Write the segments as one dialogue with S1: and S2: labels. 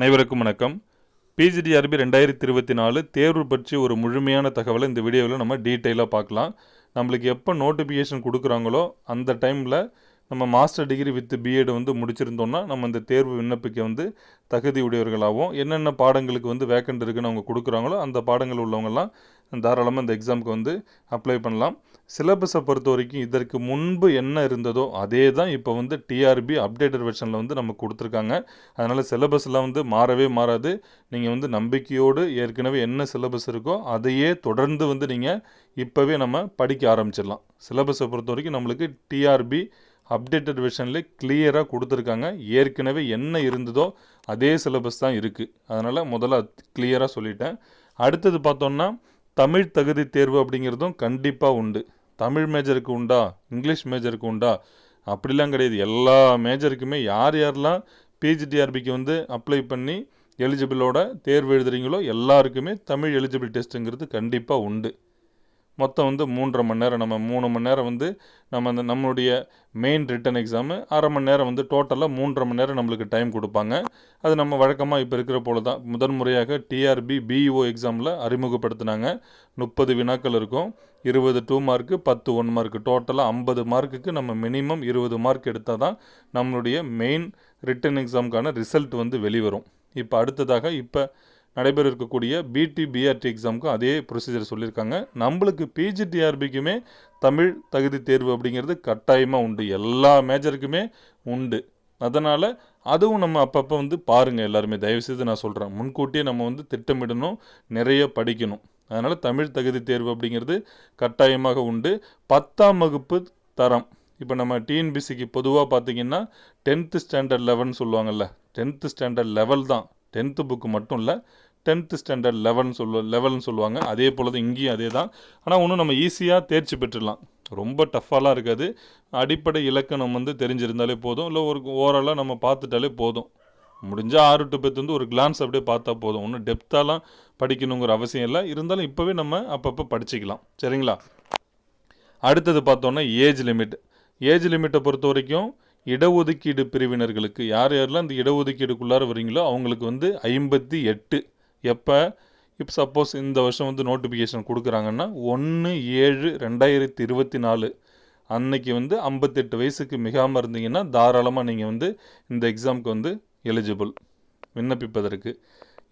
S1: அனைவருக்கும் வணக்கம். பிஜிடிஆர்பி ரெண்டாயிரத்தி இருபத்தி நாலு தேர்வு பற்றி ஒரு முழுமையான தகவலை இந்த வீடியோவில் நம்ம டீட்டெயிலாக பார்க்கலாம். நம்மளுக்கு எப்போ நோட்டிஃபிகேஷன் கொடுக்குறாங்களோ அந்த டைமில் நம்ம மாஸ்டர் டிகிரி வித் பிஎட் வந்து முடிச்சிருந்தோம்னா நம்ம இந்த தேர்வு விண்ணப்பிக்க வந்து தகுதி உடையவர்களாகவும் என்னென்ன பாடங்களுக்கு வந்து வேக்கண்ட் இருக்குன்னு அவங்க கொடுக்குறாங்களோ அந்த பாடங்கள் உள்ளவங்கெல்லாம் தாராளமாக இந்த எக்ஸாமுக்கு வந்து அப்ளை பண்ணலாம். சிலபஸை பொறுத்த வரைக்கும் இதற்கு முன்பு என்ன இருந்ததோ அதே தான் இப்போ வந்து டிஆர்பி அப்டேட்டட் வெர்ஷனில் வந்து நமக்கு கொடுத்துருக்காங்க. அதனால் சிலபஸ்லாம் வந்து மாறவே மாறாது. நீங்கள் வந்து நம்பிக்கையோடு ஏற்கனவே என்ன சிலபஸ் இருக்கோ அதையே தொடர்ந்து வந்து நீங்கள் இப்போவே நம்ம படிக்க ஆரம்பிச்சிடலாம். சிலபஸை பொறுத்த வரைக்கும் நம்மளுக்கு டிஆர்பி அப்டேட்டட் வெர்ஷனில் கிளியராக கொடுத்துருக்காங்க. ஏற்கனவே என்ன இருந்ததோ அதே சிலபஸ் தான் இருக்குது அதனால் முதல்ல கிளியராக சொல்லிட்டேன். அடுத்தது பார்த்தோன்னா தமிழ் தகுதி தேர்வு அப்படிங்கிறதும் கண்டிப்பாக உண்டு. தமிழ் மேஜருக்கு உண்டா? இங்கிலீஷ் மேஜருக்கு உண்டா? அப்படிலாம் கிடையாது. எல்லா மேஜருக்குமே யார் யாரெல்லாம் பிஜிடிஆர்பிக்கு வந்து அப்ளை பண்ணி எலிஜிபிளோட தேர்வு எழுதுறீங்களோ எல்லாருக்குமே தமிழ் எலிஜிபிள் டெஸ்ட்டுங்கிறது கண்டிப்பாக உண்டு. மொத்தம் வந்து மூன்றரை மணி நேரம். நம்ம மூணு மணி நேரம் வந்து நம்ம அந்த நம்மளுடைய மெயின் ரிட்டன் எக்ஸாமு அரை மணி நேரம் வந்து டோட்டலாக மூன்றரை மணி நேரம் நம்மளுக்கு டைம் கொடுப்பாங்க. அது நம்ம வழக்கமாக இப்போ இருக்கிற போல தான். முதன் முறையாக டிஆர்பி பிஇஓ எக்ஸாமில் அறிமுகப்படுத்தினாங்க. முப்பது வினாக்கள் இருக்கும். இருபது டூ மார்க்கு பத்து ஒன் மார்க்கு டோட்டலாக ஐம்பது மார்க்குக்கு நம்ம மினிமம் இருபது மார்க் எடுத்தால் தான் நம்மளுடைய மெயின் ரிட்டன் எக்ஸாமுக்கான ரிசல்ட் வந்து வெளிவரும். இப்போ அடுத்ததாக இப்போ நடைபெற இருக்கக்கூடிய பிடி பிஆர்டி எக்ஸாமுக்கும் அதே ப்ரொசீஜர் சொல்லியிருக்காங்க. நம்மளுக்கு பிஜிடிஆர்பிக்குமே தமிழ் தகுதி தேர்வு அப்படிங்கிறது கட்டாயமாக உண்டு. எல்லா மேஜருக்குமே உண்டு. அதனால் அதுவும் நம்ம அப்பப்போ வந்து பாருங்கள் எல்லாருமே. தயவுசெய்து நான் சொல்கிறேன் முன்கூட்டியே நம்ம வந்து திட்டமிடணும். நிறைய படிக்கணும். அதனால் தமிழ் தகுதி தேர்வு அப்படிங்கிறது கட்டாயமாக உண்டு. பத்தாம் வகுப்பு தரம். இப்போ நம்ம டிஎன்பிசிக்கு பொதுவாக பார்த்தீங்கன்னா டென்த்து ஸ்டாண்டர்ட் லெவன் சொல்லுவாங்கள்ல டென்த்து ஸ்டாண்டர்ட் லெவல் தான். டென்த்து புக்கு மட்டும் இல்லை. டென்த்து ஸ்டாண்டர்ட் லெவல்னு சொல்லுவ லெவல்னு சொல்லுவாங்க. அதே போல் தான் இங்கேயும் அதே தான். ஆனால் ஒன்றும் நம்ம ஈஸியாக தேர்ச்சி பெற்றுடலாம். ரொம்ப டஃப்பாலாம் இருக்காது. அடிப்படை இலக்கணம் வந்து தெரிஞ்சிருந்தாலே போதும். இல்லை ஒரு ஓரளவு நம்ம பார்த்துட்டாலே போதும். முடிஞ்சால் ஆறு டு பத்து வந்து ஒரு கிளான்ஸ் அப்படியே பார்த்தா போதும். ஒன்றும் டெப்த்தாலாம் படிக்கணுங்கிற அவசியம் இல்லை. இருந்தாலும் இப்போவே நம்ம அப்பப்போ படிச்சுக்கலாம். சரிங்களா? அடுத்தது பார்த்தோன்னா ஏஜ் லிமிட். ஏஜ் லிமிட்டை பொறுத்த வரைக்கும் இடஒதுக்கீடு பிரிவினர்களுக்கு யார் யாரெல்லாம் இந்த இடஒதுக்கீடுக்குள்ளார வரீங்களோ அவங்களுக்கு வந்து ஐம்பத்தி எட்டு எப்போ? இப்போ சப்போஸ் இந்த வருஷம் வந்து நோட்டிஃபிகேஷன் கொடுக்குறாங்கன்னா ஒன்று ஏழு ரெண்டாயிரத்தி இருபத்தி நாலு. அன்னைக்கு வந்து ஐம்பத்தெட்டு வயசுக்கு மிகாமல் இருந்தீங்கன்னா தாராளமாக நீங்கள் வந்து இந்த எக்ஸாமுக்கு வந்து எலிஜிபிள் விண்ணப்பிப்பதற்கு.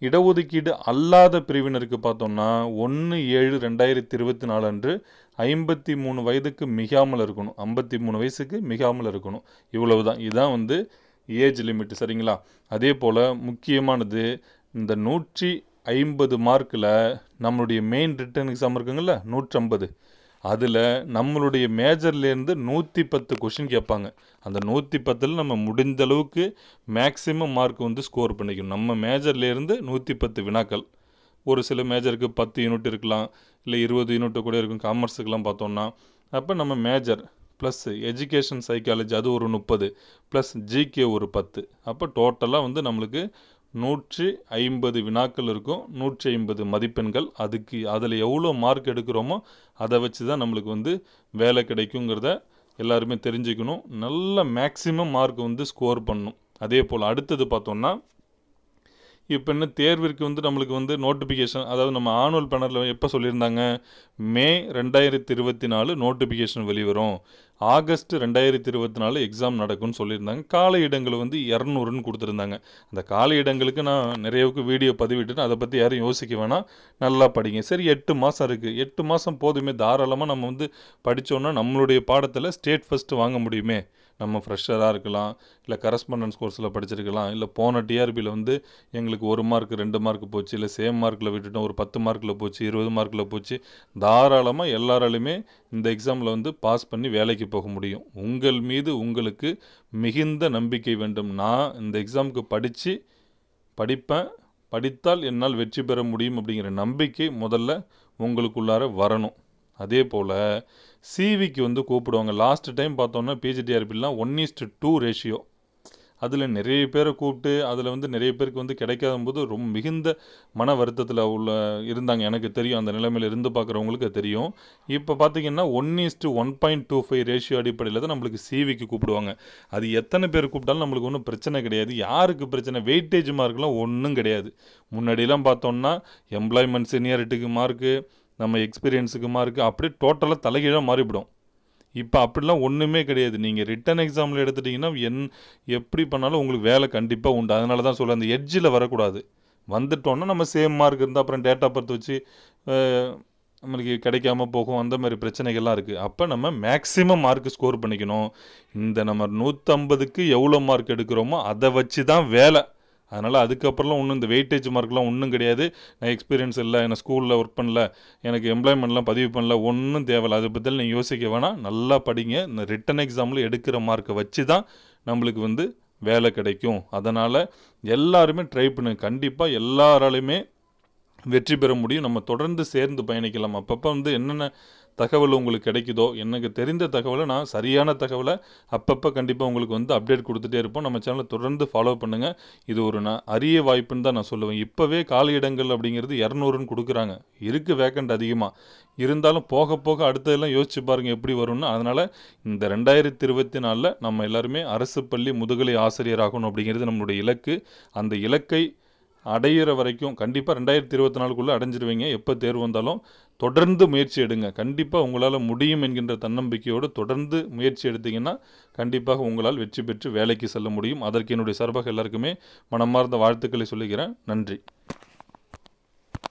S1: இடஒதுக்கீடு அல்லாத பிரிவினருக்கு பார்த்தோம்னா ஒன்று ஏழு ரெண்டாயிரத்தி இருபத்தி நாலு அன்று ஐம்பத்தி மூணு வயதுக்கு மிகாமல் இருக்கணும். ஐம்பத்தி மூணு வயசுக்கு மிகாமல் இருக்கணும். இவ்வளவு தான் இதுதான் வந்து ஏஜ் லிமிட் சரிங்களா? அதே போல் முக்கியமானது இந்த நூற்றி ஐம்பது மார்க்கில் நம்மளுடைய மெயின் ரிட்டன் எக்ஸாம் இருக்குங்கள்ல நூற்றம்பது. அதில் நம்மளுடைய மேஜர்லேருந்து நூற்றி பத்து கொஷின் கேட்பாங்க. அந்த நூற்றி பத்தில் நம்ம முடிந்த அளவுக்கு மேக்ஸிமம் மார்க் வந்து ஸ்கோர் பண்ணிக்கணும். நம்ம மேஜர்லேருந்து நூற்றி பத்து வினாக்கள். ஒரு சில மேஜருக்கு பத்து யூனிட் இருக்கலாம் இல்லை இருபது யூனிட்டு கூட இருக்கும் காமர்ஸுக்கெலாம் பார்த்தோம்னா. அப்போ நம்ம மேஜர் ப்ளஸ் எஜுகேஷன் சைக்காலஜி அது ஒரு முப்பது ப்ளஸ் ஜிகே ஒரு பத்து. அப்போ டோட்டலாக வந்து நம்மளுக்கு நூற்றி ஐம்பது வினாக்கள் இருக்கும் நூற்றி ஐம்பது மதிப்பெண்கள். அதுக்கு அதில் எவ்வளோ மார்க் எடுக்கிறோமோ அதை வச்சு தான் நம்மளுக்கு வந்து வேலை கிடைக்குங்கிறத எல்லாருமே தெரிஞ்சுக்கணும். நல்ல மேக்ஸிமம் மார்க் வந்து ஸ்கோர் பண்ணணும் அதே போல் அடுத்தது பார்த்தோம்னா இப்போ என்ன தேர்விற்கு வந்து நம்மளுக்கு வந்து நோட்டிஃபிகேஷன் அதாவது நம்ம ஆனுவல் பேனரில் எப்போ சொல்லியிருந்தாங்க? மே ரெண்டாயிரத்தி இருபத்தி நாலு நோட்டிஃபிகேஷன் வெளிவரும். ஆகஸ்ட் ரெண்டாயிரத்தி இருபத்தி நாலு எக்ஸாம் நடக்கும்னு சொல்லியிருந்தாங்க. காலை இடங்கள் வந்து இரநூறுன்னு கொடுத்துருந்தாங்க. அந்த காலை இடங்களுக்கு நான் நிறையவுக்கு வீடியோ பதிவிட்டுட்டு அதை பற்றி யாரும் யோசிக்க வேணாம். நல்லா படிங்க. சரி எட்டு மாதம் இருக்குது எட்டு மாதம் போதுமே. தாராளமாக நம்ம வந்து படித்தோன்னா நம்மளுடைய பாடத்தில் ஸ்டேட் ஃபஸ்ட்டு வாங்க முடியுமே. நம்ம ஃப்ரெஷராக இருக்கலாம். இல்லை கரஸ்பாண்டன்ஸ் கோர்ஸில் படிச்சிருக்கலாம். இல்லை போன டிஆர்பியில் வந்து எங்களுக்கு ஒரு மார்க் ரெண்டு மார்க் போச்சு. இல்லை சேம் மார்க்கில் விட்டுட்டோம். ஒரு பத்து மார்க்கில் போச்சு. இருபது மார்க்கில் போச்சு. தாராளமாக எல்லாராலையுமே இந்த எக்ஸாமில் வந்து பாஸ் பண்ணி வேலைக்கு போக முடியும். உங்கள் மீது உங்களுக்கு மிகுந்த நம்பிக்கை வேண்டும். நான் இந்த எக்ஸாமுக்கு படித்து படிப்பேன். படித்தால் என்னால் வெற்றி பெற முடியும் அப்படிங்கிற நம்பிக்கை முதல்ல உங்களுக்குள்ளார வரணும். அதே போல் சிவிக்கு வந்து கூப்பிடுவாங்க. லாஸ்ட் டைம் பார்த்தோன்னா பிஜிடிஆர்பிலாம் one is to two ratio அதில் நிறைய பேரை கூப்பிட்டு அதில் வந்து நிறைய பேருக்கு வந்து கிடைக்காத போது ரொம்ப மிகுந்த மன வருத்தத்தில் உள்ள இருந்தாங்க. எனக்கு தெரியும். அந்த நிலைமையில் இருந்து பார்க்குறவங்களுக்கு தெரியும். இப்போ பார்த்தீங்கன்னா one is to one point two five ratio அடிப்படையில் தான் நம்மளுக்கு சிவிக்கு கூப்பிடுவாங்க. அது எத்தனை பேர் கூப்பிட்டாலும் நம்மளுக்கு ஒன்றும் பிரச்சனை கிடையாது. யாருக்கு பிரச்சனை? வெயிட்டேஜ் மார்க்லாம் ஒன்றும் கிடையாது. முன்னாடிலாம் பார்த்தோம்னா எம்ப்ளாய்மெண்ட் சீனியாரிட்டிக்கு மார்க்கு நம்ம எக்ஸ்பீரியன்ஸுக்கு மார்க்கு அப்படியே டோட்டலாக தலைகீழாக மாறிவிடும். இப்போ அப்படிலாம் ஒன்றுமே கிடையாது. நீங்கள் ரிட்டன் எக்ஸாமில் எடுத்துட்டிங்கன்னா என் எப்படி பண்ணாலும் உங்களுக்கு வேலை கண்டிப்பாக உண்டு. அதனால தான் சொல்ல அந்த எட்ஜில் வரக்கூடாது. வந்துட்டோன்னா நம்ம சேம் மார்க் இருந்தால் அப்புறம் டேட்டா பர்த் வச்சு நம்மளுக்கு கிடைக்காம போகும். அந்த மாதிரி பிரச்சனைகள்லாம் இருக்குது அப்போ நம்ம மேக்ஸிமம் மார்க் ஸ்கோர் பண்ணிக்கணும். இந்த நம்ம நூற்றம்பதுக்கு எவ்வளோ மார்க் எடுக்கிறோமோ அதை வச்சு தான் வேலை. அதனால் அதுக்கப்புறம்லாம் ஒன்றும் இந்த வெயிட்டேஜ் மார்க்லாம் ஒன்றும் கிடையாது. நான் எக்ஸ்பீரியன்ஸ் இல்லை எனக்கு ஸ்கூலில் ஒர்க் பண்ணல எனக்கு எம்ப்ளாய்மெண்ட்லாம் பதிவு பண்ணல ஒன்றும் தேவையில்ல. அதை பற்றி நீங்கள் யோசிக்க வேணாம். நல்லா படிங்க. இந்த ரிட்டன் எக்ஸாமில் எடுக்கிற மார்க்கை வச்சு தான் நம்மளுக்கு வந்து வேலை கிடைக்கும். அதனால் எல்லாருமே ட்ரை பண்ணுங்க கண்டிப்பாக எல்லாராலையுமே வெற்றி பெற முடியும். நம்ம தொடர்ந்து சேர்ந்து பயணிக்கலாம். அப்பப்போ வந்து என்னென்ன தகவல் உங்களுக்கு கிடைக்குதோ எனக்கு தெரிந்த தகவலை நான் சரியான தகவலை அப்பப்போ கண்டிப்பாக உங்களுக்கு வந்து அப்டேட் கொடுத்துட்டே இருப்போம். நம்ம சேனலை தொடர்ந்து ஃபாலோ பண்ணுங்கள் இது ஒரு நான் அரிய வாய்ப்புன்னு தான் நான் சொல்லுவேன். இப்போவே காலி இடங்கள் அப்படிங்கிறது இரநூறுன்னு கொடுக்குறாங்க. இருக்குது வேக்கண்ட் அதிகமாக இருந்தாலும் போக போக அடுத்ததெல்லாம் யோசிச்சு பாருங்கள் எப்படி வரும்னு. அதனால் இந்த ரெண்டாயிரத்தி இருபத்தி நாலில் நம்ம எல்லாருமே அரசு பள்ளி முதுகலை ஆசிரியர் ஆகணும் அப்படிங்கிறது நம்மளுடைய இலக்கு. அந்த இலக்கை அடையிற வரைக்கும் கண்டிப்பாக ரெண்டாயிரத்தி இருபத்தி நாலுக்குள்ளே அடைஞ்சிருவீங்க. எப்போ தேர்வு வந்தாலும் தொடர்ந்து முயற்சி எடுங்க. கண்டிப்பாக உங்களால் முடியும் என்கின்ற தன்னம்பிக்கையோடு தொடர்ந்து முயற்சி எடுத்தீங்கன்னா கண்டிப்பாக உங்களால் வெற்றி பெற்று வேலைக்கு செல்ல முடியும். அதற்கு என்னுடைய சார்பாக எல்லாருக்குமே மனமார்ந்த வாழ்த்துக்களை சொல்லுகிறேன் நன்றி.